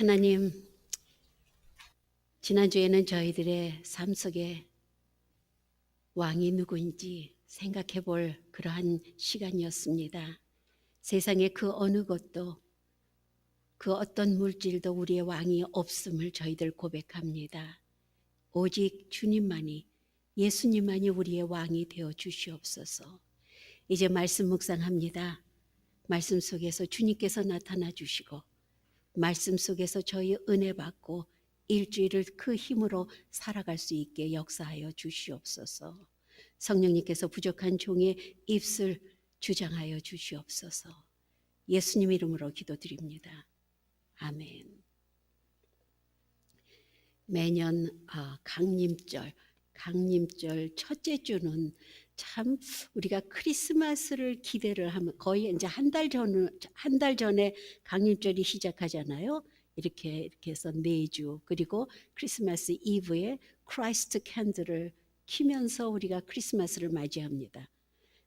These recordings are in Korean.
하나님, 지난주에는 저희들의 삶 속에 왕이 누구인지 생각해 볼 그러한 시간이었습니다. 세상의 그 어느 것도 그 어떤 물질도 우리의 왕이 없음을 저희들 고백합니다. 오직 주님만이 예수님만이 우리의 왕이 되어 주시옵소서. 이제 말씀 묵상합니다. 말씀 속에서 주님께서 나타나 주시고 말씀 속에서 저희 은혜 받고 일주일을 그 힘으로 살아갈 수 있게 역사하여 주시옵소서. 성령님께서 부족한 종의 입술 주장하여 주시옵소서. 예수님 이름으로 기도드립니다. 아멘. 매년 아, 강림절, 강림절 첫째 주는 참 우리가 크리스마스를 기대를 하면 거의 이제 한 달 전, 한 달 전에 강림절이 시작하잖아요. 이렇게 이렇게 해서 네주 그리고 크리스마스 이브에 크라이스트 캔들을 키면서 우리가 크리스마스를 맞이합니다.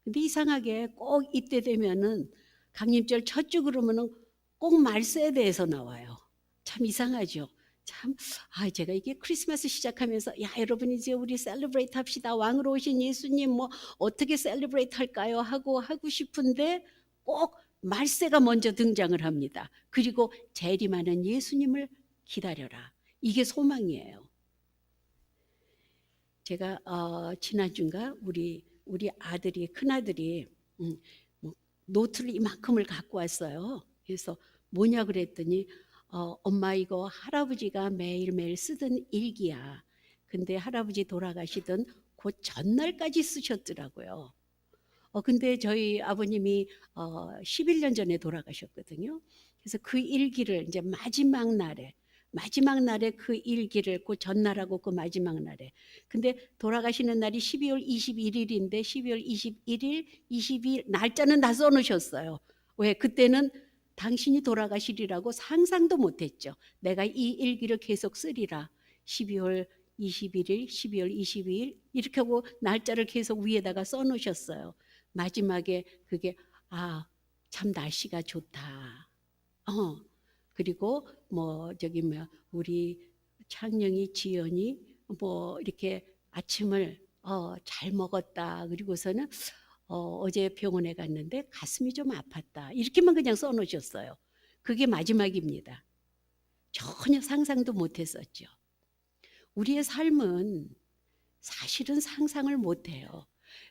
근데 이상하게 꼭 이때 되면은 강림절 첫 주 그러면은 꼭 말세에 대해서 나와요. 참 이상하죠. 참, 아, 제가 이게 크리스마스 시작하면서, 야, 여러분 이제 우리 셀러브레이트 합시다. 왕으로 오신 예수님 뭐 어떻게 셀러브레이트 할까요? 하고 하고 싶은데 꼭 말세가 먼저 등장을 합니다. 그리고 재림하는 예수님을 기다려라. 이게 소망이에요. 제가 어, 지난주인가 우리 우리 아들이 큰 아들이 음, 뭐 노트를 이만큼을 갖고 왔어요. 그래서 뭐냐 그랬더니 어, 엄마 이거 할아버지가 매일매일 쓰던 일기야. 근데 할아버지 돌아가시던 그 전날까지 쓰셨더라고요. 어, 근데 저희 아버님이 어, 11년 전에 돌아가셨거든요. 그래서 그 일기를 이제 마지막 날에 마지막 날에 그 일기를 그 전날하고 그 마지막 날에 근데 돌아가시는 날이 12월 21일인데 12월 21일, 22일 날짜는 다 써놓으셨어요. 왜 그때는 당신이 돌아가시리라고 상상도 못했죠. 내가 이 일기를 계속 쓰리라. 12월 21일, 12월 22일 이렇게 하고 날짜를 계속 위에다가 써놓으셨어요. 마지막에 그게 아 참 날씨가 좋다. 어 그리고 뭐 저기 뭐 우리 창령이 지연이 뭐 이렇게 아침을 어, 잘 먹었다. 그리고서는 어, 어제 병원에 갔는데 가슴이 좀 아팠다. 이렇게만 그냥 써놓으셨어요. 그게 마지막입니다. 전혀 상상도 못했었죠. 우리의 삶은 사실은 상상을 못해요.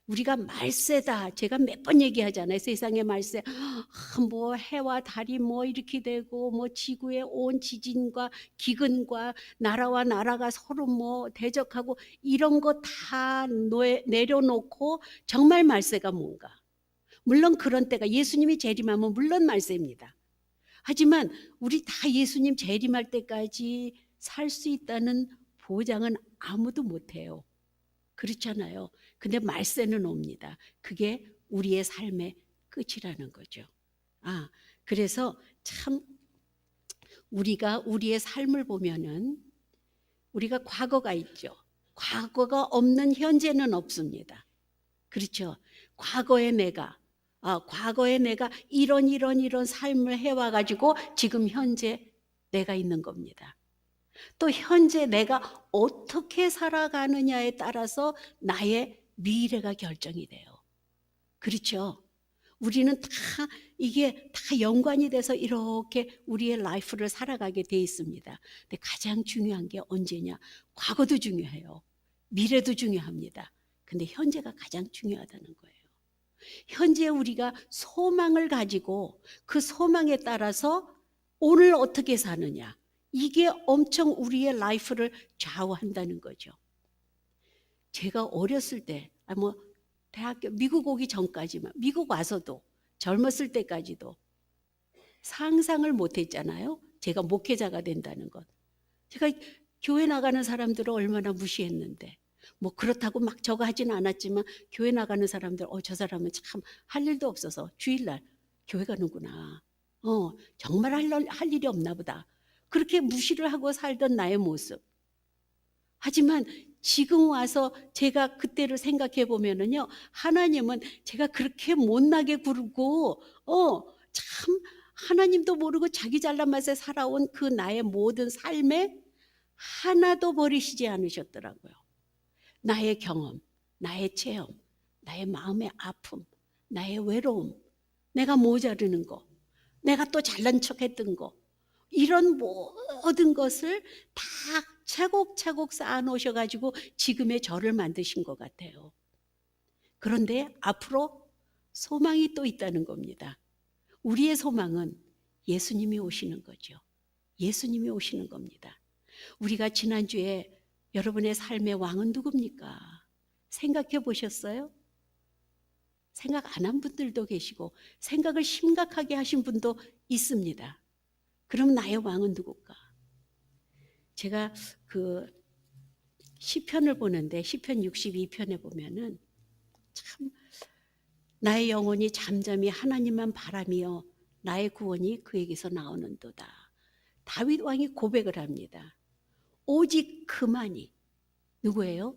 우리가 말세다. 제가 몇 번 얘기하잖아요. 세상의 말세. 아, 뭐 해와 달이 뭐 이렇게 되고 뭐 지구의 온 지진과 기근과 나라와 나라가 서로 뭐 대적하고 이런 거 다 내려놓고 정말 말세가 뭔가. 물론 그런 때가 예수님이 재림하면 물론 말세입니다. 하지만 우리 다 예수님 재림할 때까지 살 수 있다는 보장은 아무도 못해요. 그렇잖아요. 근데 말세는 옵니다. 그게 우리의 삶의 끝이라는 거죠. 아, 그래서 참 우리가 우리의 삶을 보면은 우리가 과거가 있죠. 과거가 없는 현재는 없습니다. 그렇죠. 과거의 내가 아, 과거에 내가 이런 이런 이런 삶을 해와 가지고 지금 현재 내가 있는 겁니다. 또 현재 내가 어떻게 살아가느냐에 따라서 나의 미래가 결정이 돼요. 그렇죠? 우리는 다 이게 다 연관이 돼서 이렇게 우리의 라이프를 살아가게 돼 있습니다. 근데 가장 중요한 게 언제냐? 과거도 중요해요. 미래도 중요합니다. 근데 현재가 가장 중요하다는 거예요. 현재 우리가 소망을 가지고 그 소망에 따라서 오늘 어떻게 사느냐. 이게 엄청 우리의 라이프를 좌우한다는 거죠. 제가 어렸을 때, 아, 뭐, 대학교, 미국 오기 전까지만, 미국 와서도, 젊었을 때까지도 상상을 못 했잖아요. 제가 목회자가 된다는 것. 제가 교회 나가는 사람들을 얼마나 무시했는데, 뭐 그렇다고 막 저거 하진 않았지만, 교회 나가는 사람들, 어, 저 사람은 참 할 일도 없어서 주일날 교회 가는구나. 어, 정말 할, 할 일이 없나 보다. 그렇게 무시를 하고 살던 나의 모습. 하지만 지금 와서 제가 그때를 생각해 보면은요, 하나님은 제가 그렇게 못나게 굴고, 어, 참 하나님도 모르고 자기 잘난 맛에 살아온 그 나의 모든 삶에 하나도 버리시지 않으셨더라고요. 나의 경험, 나의 체험, 나의 마음의 아픔, 나의 외로움, 내가 모자르는 거, 내가 또 잘난 척 했던 거, 이런 모든 것을 다 차곡차곡 쌓아 놓으셔가지고 지금의 저를 만드신 것 같아요. 그런데 앞으로 소망이 또 있다는 겁니다. 우리의 소망은 예수님이 오시는 거죠. 예수님이 오시는 겁니다. 우리가 지난주에 여러분의 삶의 왕은 누굽니까? 생각해 보셨어요? 생각 안 한 분들도 계시고 생각을 심각하게 하신 분도 있습니다. 그럼 나의 왕은 누굴까? 제가 그 시편을 보는데 시편 62편에 보면은 참 나의 영혼이 잠잠히 하나님만 바라며 나의 구원이 그에게서 나오는도다. 다윗 왕이 고백을 합니다. 오직 그만이 누구예요?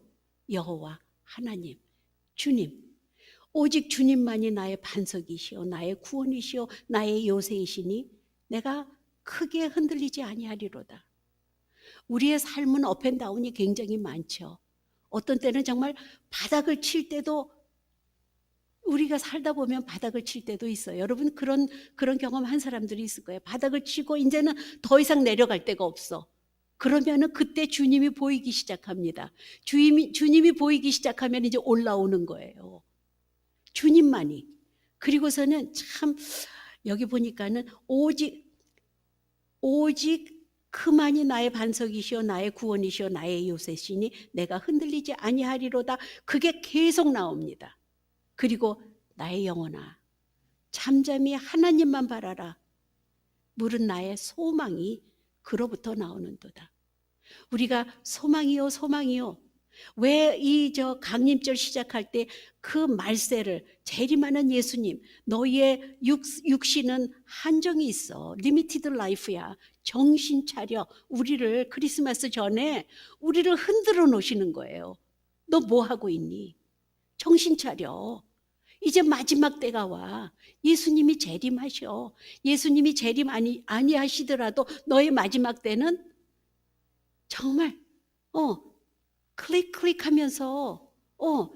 여호와 하나님 주님 오직 주님만이 나의 반석이시오 나의 구원이시오 나의 요새이시니 내가 크게 흔들리지 아니하리로다. 우리의 삶은 업앤다운이 굉장히 많죠. 어떤 때는 정말 바닥을 칠 때도 우리가 살다 보면 바닥을 칠 때도 있어요. 여러분 그런 그런 경험 한 사람들이 있을 거예요. 바닥을 치고 이제는 더 이상 내려갈 데가 없어. 그러면은 그때 주님이 보이기 시작합니다. 주님이 주님이 보이기 시작하면 이제 올라오는 거예요. 주님만이. 그리고서는 참 여기 보니까는 오직 오직 그만이 나의 반석이시오 나의 구원이시오 나의 요새시니 내가 흔들리지 아니하리로다. 그게 계속 나옵니다. 그리고 나의 영혼아 잠잠히 하나님만 바라라. 물은 나의 소망이 그로부터 나오는도다. 우리가 소망이요 소망이요 왜 이 저 강림절 시작할 때 그 말세를 재림하는 예수님 너희의 육, 육신은 한정이 있어. 리미티드 라이프야. 정신 차려. 우리를 크리스마스 전에 우리를 흔들어 놓으시는 거예요. 너 뭐 하고 있니? 정신 차려. 이제 마지막 때가 와. 예수님이 재림하셔. 예수님이 재림 아니 아니 하시더라도 너의 마지막 때는 정말 어 클릭 클릭하면서 어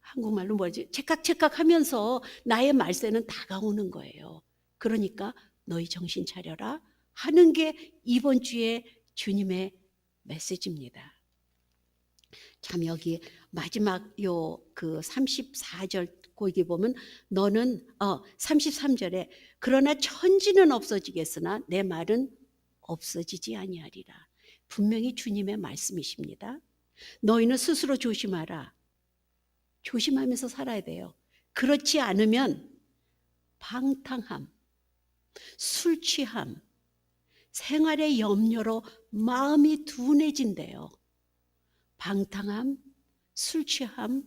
한국말로 뭐지 체깍체깍 하면서 나의 말세는 다가오는 거예요. 그러니까 너희 정신 차려라 하는 게 이번 주에 주님의 메시지입니다. 참 여기 마지막 요 그 34절 거기 보면 너는 어 33절에 그러나 천지는 없어지겠으나 내 말은 없어지지 아니하리라. 분명히 주님의 말씀이십니다. 너희는 스스로 조심하라. 조심하면서 살아야 돼요. 그렇지 않으면 방탕함, 술 취함, 생활의 염려로 마음이 둔해진대요. 방탕함, 술 취함,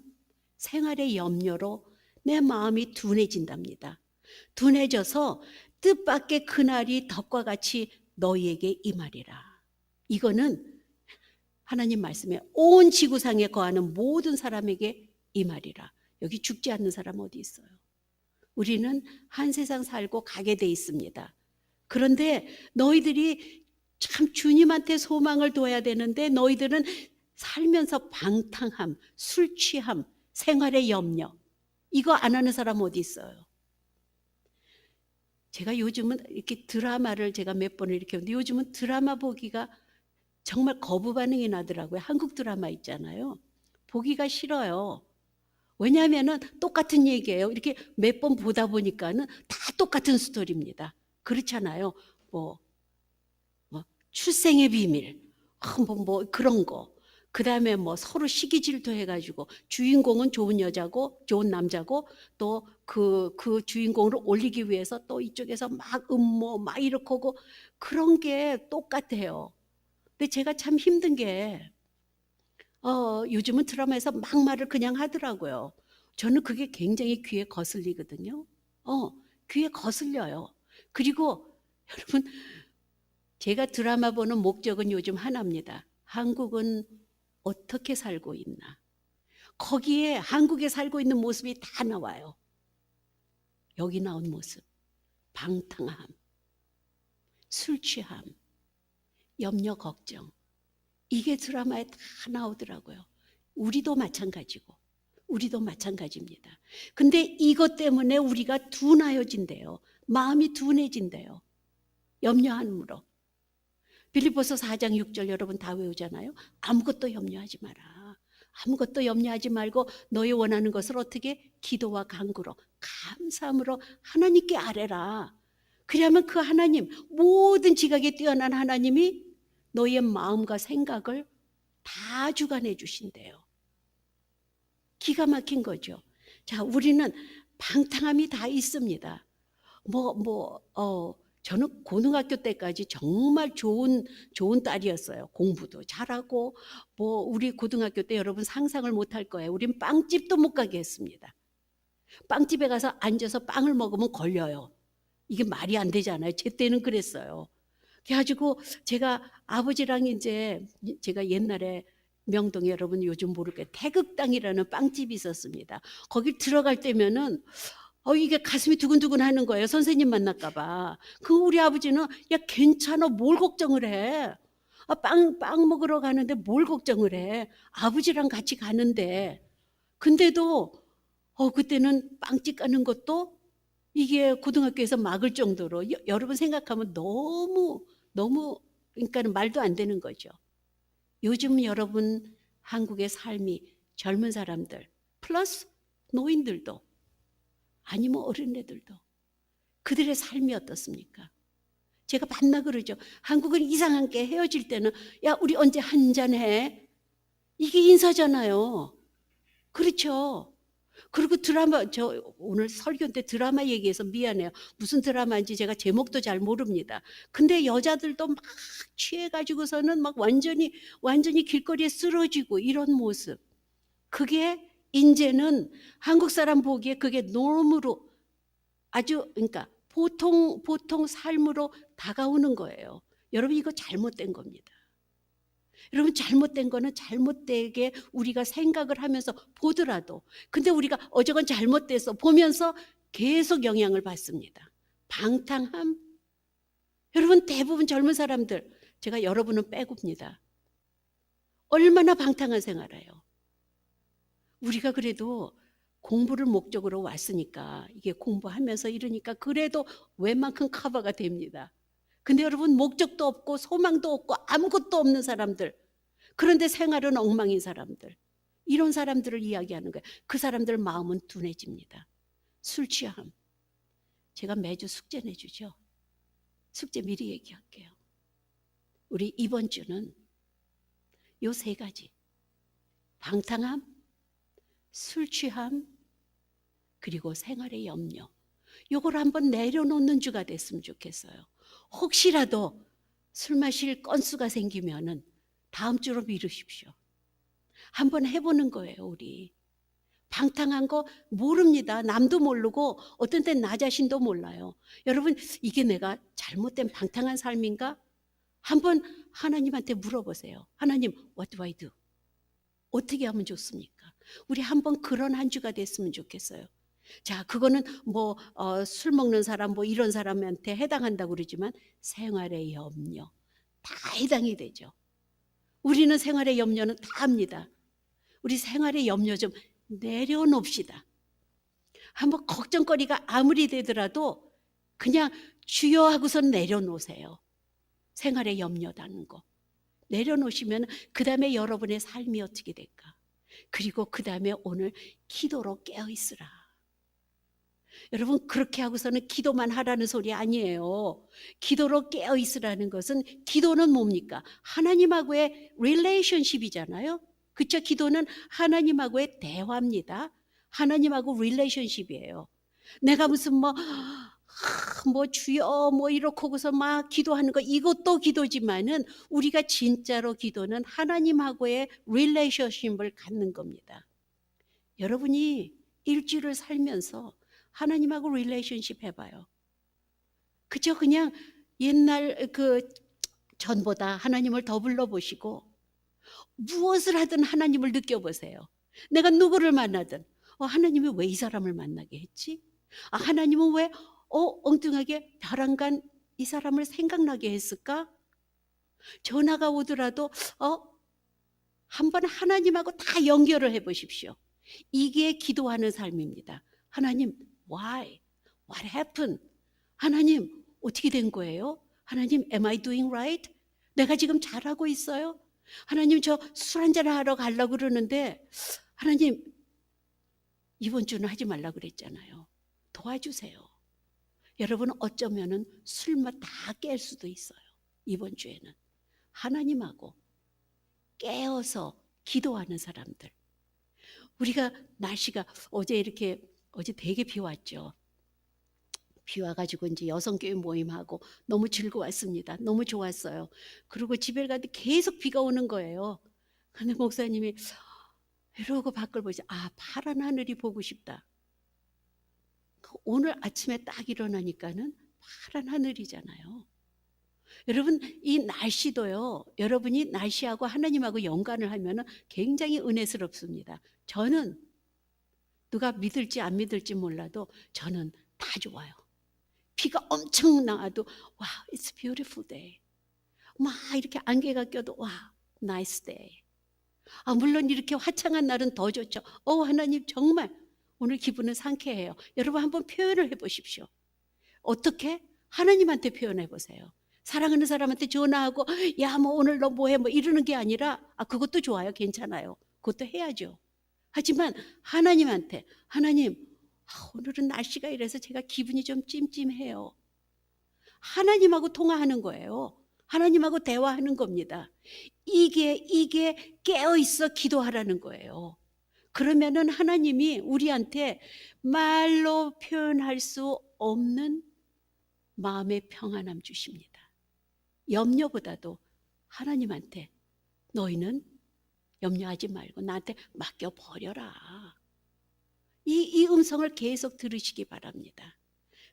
생활의 염려로 내 마음이 둔해진답니다. 둔해져서 뜻밖의 그날이 덕과 같이 너희에게 임하리라. 이거는 하나님 말씀에 온 지구상에 거하는 모든 사람에게 임하리라. 여기 죽지 않는 사람 어디 있어요? 우리는 한 세상 살고 가게 돼 있습니다. 그런데 너희들이 참 주님한테 소망을 둬야 되는데 너희들은 살면서 방탕함, 술 취함, 생활의 염려 이거 안 하는 사람 어디 있어요? 제가 요즘은 이렇게 드라마를 제가 몇 번을 이렇게 하는데 요즘은 드라마 보기가 정말 거부 반응이 나더라고요. 한국 드라마 있잖아요. 보기가 싫어요. 왜냐하면은 똑같은 얘기예요. 이렇게 몇 번 보다 보니까는 다 똑같은 스토리입니다. 그렇잖아요. 뭐, 뭐 출생의 비밀, 아, 뭐, 뭐 그런 거. 그 다음에 뭐 서로 시기 질투해가지고 주인공은 좋은 여자고 좋은 남자고 또 그 그 주인공을 올리기 위해서 또 이쪽에서 막 음모 막 이렇게 하고 그런 게 똑같아요. 근데 제가 참 힘든 게 어, 요즘은 드라마에서 막 말을 그냥 하더라고요. 저는 그게 굉장히 귀에 거슬리거든요. 어, 귀에 거슬려요. 그리고 여러분, 제가 드라마 보는 목적은 요즘 하나입니다. 한국은 어떻게 살고 있나? 거기에 한국에 살고 있는 모습이 다 나와요. 여기 나온 모습. 방탕함, 술 취함, 염려, 걱정. 이게 드라마에 다 나오더라고요. 우리도 마찬가지고, 우리도 마찬가지입니다. 근데 이것 때문에 우리가 둔하여진대요. 마음이 둔해진대요. 염려함으로. 빌립보서 4장 6절 여러분 다 외우잖아요. 아무것도 염려하지 마라. 아무것도 염려하지 말고 너희 원하는 것을 어떻게 기도와 간구로 감사함으로 하나님께 아뢰라. 그러면 그 하나님 모든 지각에 뛰어난 하나님이 너희의 마음과 생각을 다 주관해 주신대요. 기가 막힌 거죠. 자, 우리는 방탕함이 다 있습니다. 뭐, 뭐, 어, 저는 고등학교 때까지 정말 좋은, 좋은 딸이었어요. 공부도 잘하고, 뭐, 우리 고등학교 때 여러분 상상을 못 할 거예요. 우린 빵집도 못 가게 했습니다. 빵집에 가서 앉아서 빵을 먹으면 걸려요. 이게 말이 안 되잖아요. 제 때는 그랬어요. 그래가지고 제가 아버지랑 이제 제가 옛날에 명동에 여러분 요즘 거예요. 태극당이라는 빵집이 있었습니다. 거기 들어갈 때면은 어 이게 가슴이 두근두근 하는 거예요. 선생님 만날까 봐. 그 우리 아버지는 야 괜찮아. 뭘 걱정을 해. 아, 빵, 빵 먹으러 가는데 뭘 걱정을 해. 아버지랑 같이 가는데. 근데도 어 그때는 빵집 가는 것도 이게 고등학교에서 막을 정도로 여, 여러분 생각하면 너무 너무 그러니까는 말도 안 되는 거죠. 요즘 여러분 한국의 삶이 젊은 사람들 플러스 노인들도 아니면 어린애들도 그들의 삶이 어떻습니까? 제가 반나 그러죠. 한국은 이상한 게 헤어질 때는 야 우리 언제 한잔해? 이게 인사잖아요. 그렇죠. 그리고 드라마 저 오늘 설교 때 드라마 얘기해서 미안해요. 무슨 드라마인지 제가 제목도 잘 모릅니다. 근데 여자들도 막 취해 가지고서는 막 완전히 완전히 길거리에 쓰러지고 이런 모습. 그게 이제는 한국 사람 보기에 그게 norm으로 아주 그러니까 보통 보통 삶으로 다가오는 거예요. 여러분 이거 잘못된 겁니다. 여러분 잘못된 거는 잘못되게 우리가 생각을 하면서 보더라도 근데 우리가 어저건 잘못돼서 보면서 계속 영향을 받습니다. 방탕함. 여러분 대부분 젊은 사람들 제가 여러분은 빼고입니다. 얼마나 방탕한 생활해요. 우리가 그래도 공부를 목적으로 왔으니까 이게 공부하면서 이러니까 그래도 웬만큼 커버가 됩니다. 근데 여러분 목적도 없고 소망도 없고 아무것도 없는 사람들 그런데 생활은 엉망인 사람들 이런 사람들을 이야기하는 거예요. 그 사람들 마음은 둔해집니다. 술 취함. 제가 매주 숙제 내주죠. 숙제 미리 얘기할게요. 우리 이번 주는 요 세 가지. 방탕함, 술 취함, 그리고 생활의 염려. 요걸 한번 내려놓는 주가 됐으면 좋겠어요. 혹시라도 술 마실 건수가 생기면은 다음 주로 미루십시오. 한번 해보는 거예요, 우리. 방탕한 거 모릅니다. 남도 모르고 어떤 땐 나 자신도 몰라요. 여러분, 이게 내가 잘못된 방탕한 삶인가? 한번 하나님한테 물어보세요. 하나님, what do I do? 어떻게 하면 좋습니까? 우리 한번 그런 한 주가 됐으면 좋겠어요. 자, 그거는 뭐, 어, 술 먹는 사람, 뭐 이런 사람한테 해당한다고 그러지만 생활의 염려. 다 해당이 되죠. 우리는 생활의 염려는 다 합니다. 우리 생활의 염려 좀 내려놓읍시다. 한번 걱정거리가 아무리 되더라도 그냥 주여 하고선 내려놓으세요. 생활의 염려다는 거. 내려놓으시면 그 다음에 여러분의 삶이 어떻게 될까? 그리고 그 다음에 오늘 기도로 깨어 있으라. 여러분 그렇게 하고서는 기도만 하라는 소리 아니에요. 기도로 깨어 있으라는 것은 기도는 뭡니까? 하나님하고의 릴레이션십이잖아요. 그쵸? 기도는 하나님하고의 대화입니다. 하나님하고 릴레이션십이에요. 내가 무슨 뭐, 뭐 주여 뭐 이렇게 하고서 막 기도하는 거 이것도 기도지만은 우리가 진짜로 기도는 하나님하고의 릴레이션십을 갖는 겁니다. 여러분이 일주일을 살면서 하나님하고 릴레이션십 해봐요. 그저 그냥 옛날 그 전보다 하나님을 더 불러보시고 무엇을 하든 하나님을 느껴보세요. 내가 누구를 만나든 어, 하나님이 왜 이 사람을 만나게 했지? 아, 하나님은 왜 어, 엉뚱하게 벼랑간 이 사람을 생각나게 했을까? 전화가 오더라도 어 한번 하나님하고 다 연결을 해 보십시오. 이게 기도하는 삶입니다. 하나님, why? What happened? 하나님, 어떻게 된 거예요? 하나님, am I doing right? 내가 지금 잘하고 있어요? 하나님, 저 술 한잔 하러 가려고 그러는데, 하나님, 이번 주는 하지 말라 그랬잖아요. 도와주세요. 여러분, 어쩌면은 술맛 다 깰 수도 있어요. 이번 주에는. 하나님하고 깨어서 기도하는 사람들. 우리가 날씨가 어제 이렇게 어제 되게 비 왔죠. 비 와가지고 이제 여성교회 모임하고 너무 즐거웠습니다. 너무 좋았어요. 그리고 집에 가는데 계속 비가 오는 거예요. 근데 목사님이 이러고 밖을 보자. 아, 파란 하늘이 보고 싶다. 오늘 아침에 딱 일어나니까는 파란 하늘이잖아요. 여러분, 이 날씨도요, 여러분이 날씨하고 하나님하고 연관을 하면 굉장히 은혜스럽습니다. 저는 누가 믿을지 안 믿을지 몰라도 저는 다 좋아요. 비가 엄청 나와도 와, it's beautiful day. 막 이렇게 안개가 껴도 와, nice day. 아, 물론 이렇게 화창한 날은 더 좋죠. 어, 하나님 정말 오늘 기분은 상쾌해요. 여러분 한번 표현을 해 보십시오. 어떻게? 하나님한테 표현해 보세요. 사랑하는 사람한테 전화하고 야 뭐 오늘 너 뭐해 뭐 이러는 게 아니라 아 그것도 좋아요 괜찮아요 그것도 해야죠 하지만 하나님한테 하나님 아, 오늘은 날씨가 이래서 제가 기분이 좀 찜찜해요. 하나님하고 통화하는 거예요. 하나님하고 대화하는 겁니다. 이게 이게 깨어 있어 기도하라는 거예요. 그러면은 하나님이 우리한테 말로 표현할 수 없는 마음의 평안함 주십니다. 염려보다도 하나님한테 너희는 염려하지 말고 나한테 맡겨 버려라. 이, 이 음성을 계속 들으시기 바랍니다.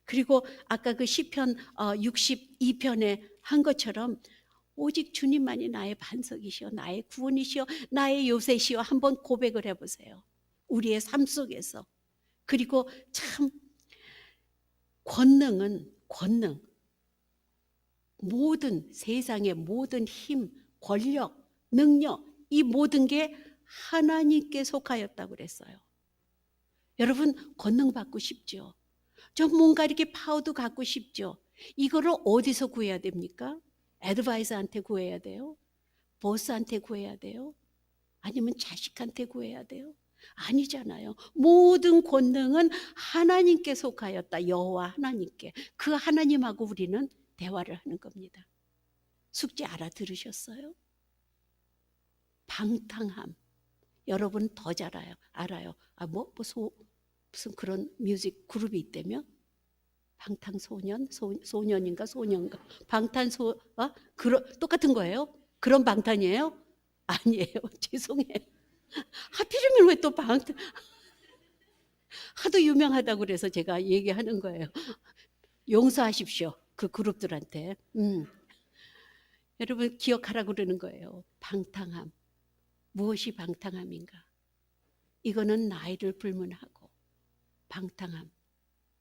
그리고 아까 그 시편 62편에 한 것처럼 오직 주님만이 나의 반석이시여 나의 구원이시여 나의 요새시여 한번 고백을 해보세요. 우리의 삶 속에서 그리고 참 권능은 권능 모든 세상의 모든 힘, 권력, 능력 이 모든 게 하나님께 속하였다고 그랬어요. 여러분 권능 받고 싶죠? 좀 뭔가 이렇게 파워도 갖고 싶죠? 이거를 어디서 구해야 됩니까? 애드바이저한테 구해야 돼요? 보스한테 구해야 돼요? 아니면 자식한테 구해야 돼요? 아니잖아요. 모든 권능은 하나님께 속하였다. 여호와 하나님께. 그 하나님하고 우리는 대화를 하는 겁니다. 숙제 알아들으셨어요? 방탕함. 여러분 더 잘 알아요. 알아요. 아, 뭐, 뭐 소, 무슨 그런 뮤직 그룹이 있다며? 방탄소년? 소, 소년인가 소년가? 방탄소, 어? 그런, 똑같은 거예요? 그런 방탄이에요? 아니에요. 죄송해요. 하필이면 왜 또 방탄? 하도 유명하다고 그래서 제가 얘기하는 거예요. 용서하십시오. 그 그룹들한테. 음. 여러분 기억하라고 그러는 거예요. 방탕함. 무엇이 방탕함인가? 이거는 나이를 불문하고 방탕함.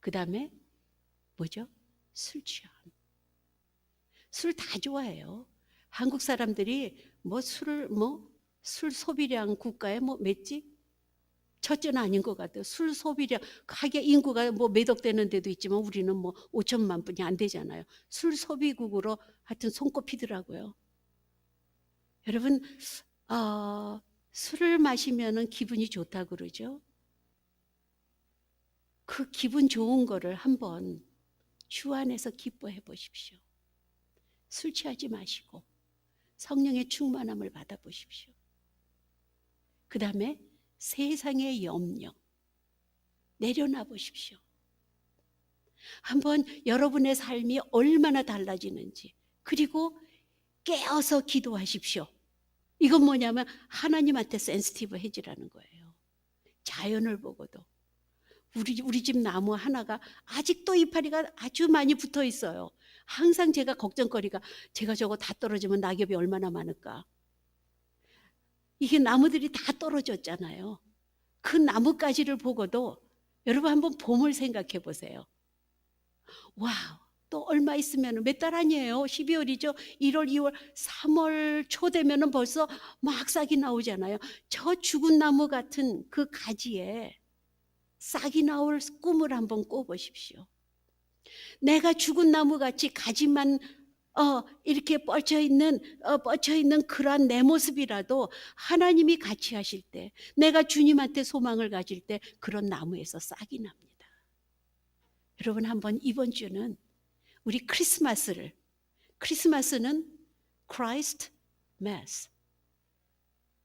그 다음에 뭐죠? 술 취함. 술 다 좋아해요. 한국 사람들이 뭐 술을 뭐 술 소비량 국가에 뭐 맺지? 첫째는 아닌 것 같아요. 술 소비량 하게 인구가 뭐 몇억 되는 데도 있지만 우리는 뭐 5천만 분이 안 되잖아요. 술 소비국으로 하여튼 손꼽히더라고요. 여러분 어, 술을 마시면은 기분이 좋다 그러죠. 그 기분 좋은 거를 한번 주 안에서 기뻐해 보십시오. 술 취하지 마시고 성령의 충만함을 받아 보십시오. 그 다음에 세상의 염려 내려놔 보십시오. 한번 여러분의 삶이 얼마나 달라지는지 그리고 깨어서 기도하십시오. 이건 뭐냐면 하나님한테 센스티브 해지라는 거예요. 자연을 보고도 우리 우리 집 나무 하나가 아직도 이파리가 아주 많이 붙어 있어요. 항상 제가 걱정거리가 제가 저거 다 떨어지면 낙엽이 얼마나 많을까. 이게 나무들이 다 떨어졌잖아요. 그 나뭇가지를 보고도 여러분 한번 봄을 생각해 보세요. 와우, 또 얼마 있으면 몇 달 아니에요. 12월이죠. 1월, 2월, 3월 초 되면은 벌써 막 싹이 나오잖아요. 저 죽은 나무 같은 그 가지에 싹이 나올 꿈을 한번 꿔보십시오. 내가 죽은 나무 같이 가지만 어, 이렇게 뻗쳐 있는 어, 뻗쳐 있는 그러한 내 모습이라도 하나님이 같이 하실 때, 내가 주님한테 소망을 가질 때 그런 나무에서 싹이 납니다. 여러분 한번 이번 주는 우리 크리스마스를 크리스마스는 Christ Mass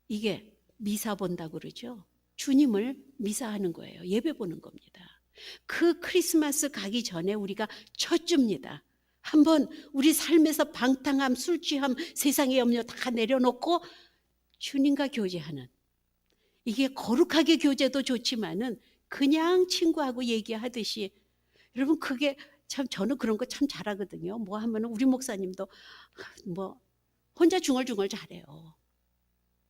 이게 미사 본다고 그러죠. 주님을 미사하는 거예요. 예배 보는 겁니다. 그 크리스마스 가기 전에 우리가 첫 주입니다. 한번 우리 삶에서 방탕함, 술 취함, 세상의 염려 다 내려놓고 주님과 교제하는 이게 거룩하게 교제도 좋지만은 그냥 친구하고 얘기하듯이 여러분 그게 참 저는 그런 거 참 잘하거든요. 뭐 하면은 우리 목사님도 뭐 혼자 중얼중얼 잘해요.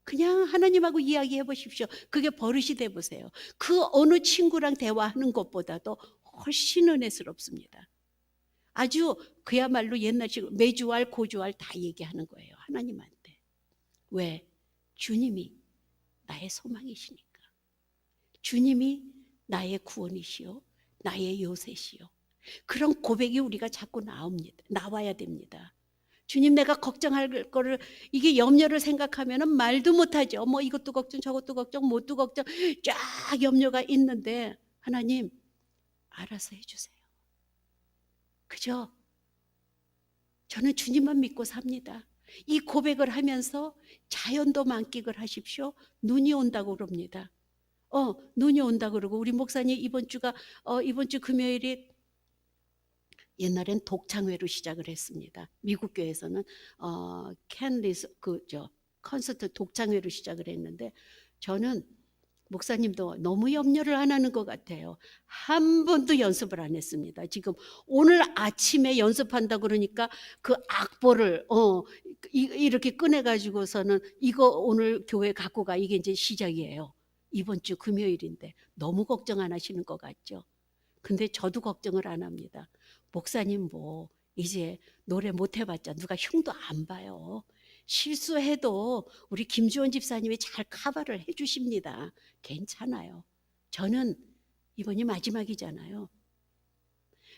그냥 하나님하고 이야기해 보십시오. 그게 버릇이 돼 보세요. 그 어느 친구랑 대화하는 것보다도 훨씬 은혜스럽습니다. 아주 그야말로 옛날식으로 매주알 고주알 다 얘기하는 거예요. 하나님한테. 왜? 주님이 나의 소망이시니까. 주님이 나의 구원이시요. 나의 요새시요. 그런 고백이 우리가 자꾸 나옵니다. 나와야 됩니다. 주님 내가 걱정할 거를 이게 염려를 생각하면은 말도 못 하죠. 뭐 이것도 걱정 저것도 걱정 뭐도 걱정 쫙 염려가 있는데 하나님 알아서 해 주세요. 그죠? 저는 주님만 믿고 삽니다. 이 고백을 하면서 자연도 만끽을 하십시오. 눈이 온다고 그럽니다. 어, 눈이 온다 그러고 우리 목사님 이번 주가 어, 이번 주 금요일이 옛날엔 독창회로 시작을 했습니다. 미국 교회에서는 어, 캔리스 그저 콘서트 독창회로 시작을 했는데 저는 목사님도 너무 염려를 안 하는 것 같아요. 한 번도 연습을 안 했습니다. 지금 오늘 아침에 연습한다 그러니까 그 악보를 어 이- 이렇게 꺼내 가지고서는 이거 오늘 교회 갖고 가 이게 이제 시작이에요. 이번 주 금요일인데 너무 걱정 안 하시는 것 같죠? 근데 저도 걱정을 안 합니다. 목사님 뭐 이제 노래 못 해봤자 누가 흉도 안 봐요. 실수해도 우리 김주원 집사님이 잘 카바를 해주십니다. 괜찮아요. 저는 이번이 마지막이잖아요.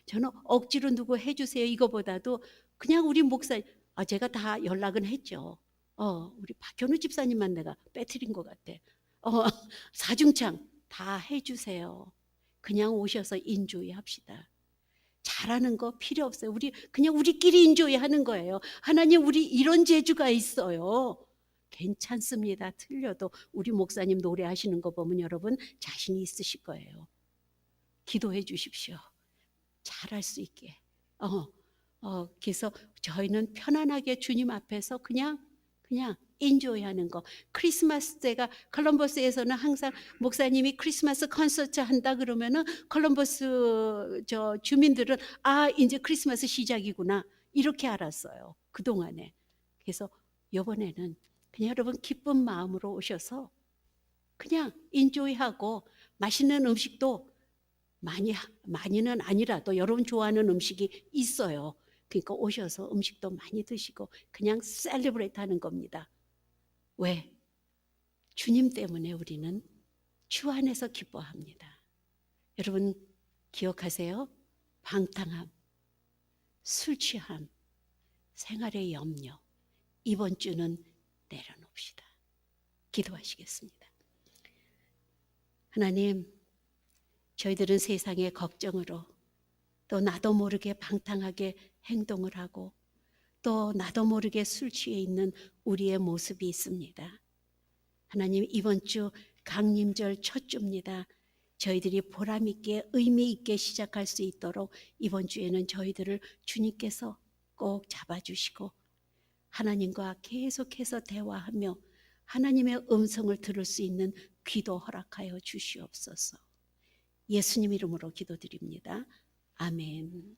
저는 억지로 누구 해주세요 이거보다도 그냥 우리 목사 아 제가 다 연락은 했죠. 어 우리 박현우 집사님만 내가 빼뜨린 것 같아. 어 사중창 다 해주세요. 그냥 오셔서 인조이 합시다. 잘하는 거 필요 없어요. 우리 그냥 우리끼리 인조이 하는 거예요. 하나님 우리 이런 재주가 있어요. 괜찮습니다. 틀려도 우리 목사님 노래하시는 거 보면 여러분 자신이 있으실 거예요. 기도해 주십시오. 잘할 수 있게. 어, 어, 그래서 저희는 편안하게 주님 앞에서 그냥 그냥 인조이 하는 거. 크리스마스 때가 컬럼버스에서는 항상 목사님이 크리스마스 콘서트 한다 그러면은 컬럼버스 저 주민들은 아 이제 크리스마스 시작이구나 이렇게 알았어요 그 동안에. 그래서 이번에는 그냥 여러분 기쁜 마음으로 오셔서 그냥 인조이 하고 맛있는 음식도 많이 하- 많이는 아니라도 여러분 좋아하는 음식이 있어요. 그러니까 오셔서 음식도 많이 드시고 그냥 셀리브레이트 하는 겁니다. 왜? 주님 때문에 우리는 주 안에서 기뻐합니다. 여러분 기억하세요? 방탕함, 술 취함, 생활의 염려. 이번 주는 내려놓읍시다. 기도하시겠습니다. 하나님, 저희들은 세상의 걱정으로 또 나도 모르게 방탕하게 행동을 하고 또 나도 모르게 술 취해 있는 우리의 모습이 있습니다. 하나님 이번 주 강림절 첫 주입니다. 저희들이 보람 있게 의미 있게 시작할 수 있도록 이번 주에는 저희들을 주님께서 꼭 잡아주시고 하나님과 계속해서 대화하며 하나님의 음성을 들을 수 있는 귀도 허락하여 주시옵소서. 예수님 이름으로 기도드립니다. 아멘.